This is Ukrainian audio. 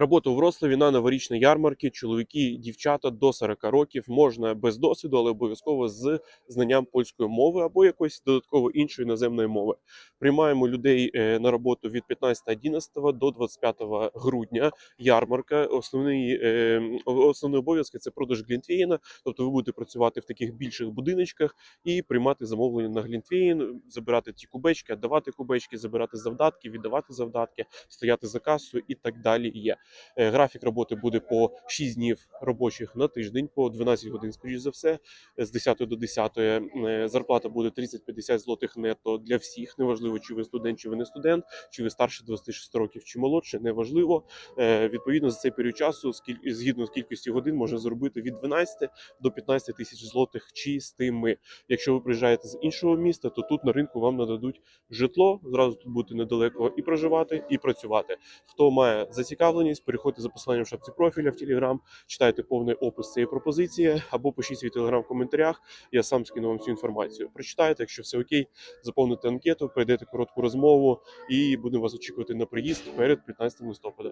Робота у Вроцлаві на новорічній ярмарці. Чоловіки, дівчата до 40 років можна без досвіду, але обов'язково з знанням польської мови або якоїсь додатково іншої іноземної мови. Приймаємо людей е, на роботу від 15.11 до 25 грудня. Ярмарка. Основний, е, основний обов'язки це продаж глінтвейна. Тобто ви будете працювати в таких більших будиночках і приймати замовлення на глінтвейн, забирати ті кубечки, віддавати кубечки, забирати завдатки, віддавати завдатки, стояти за касою і так далі. Є графік роботи буде по 6 днів робочих на тиждень, по 12 годин, скоріш за все, е, з 10 до 10. Е, Зарплата буде 30-50 злотих нетто для всіх. Неважливо, чи ви студент, чи ви не студент, чи ви старше 26 років, чи молодше, неважливо. Е, Відповідно, за цей період часу, згідно з кількістю годин, можна заробити від 12 до 15 тисяч злотих чистими. Якщо ви приїжджаєте з іншого міста, то тут на ринку вам нададуть житло. Зразу тут будете недалеко і проживати, і працювати. Хто має зацікавленість, переходьте за посиланням в шапці профіля в Телеграм, читайте повний опис цієї пропозиції або пишіть свій телеграм в коментарях. Я сам скину вам цю інформацію. Прочитайте, якщо все окей, заповните анкету, пройдете коротку розмову і будемо вас очікувати на приїзд перед 15 листопада.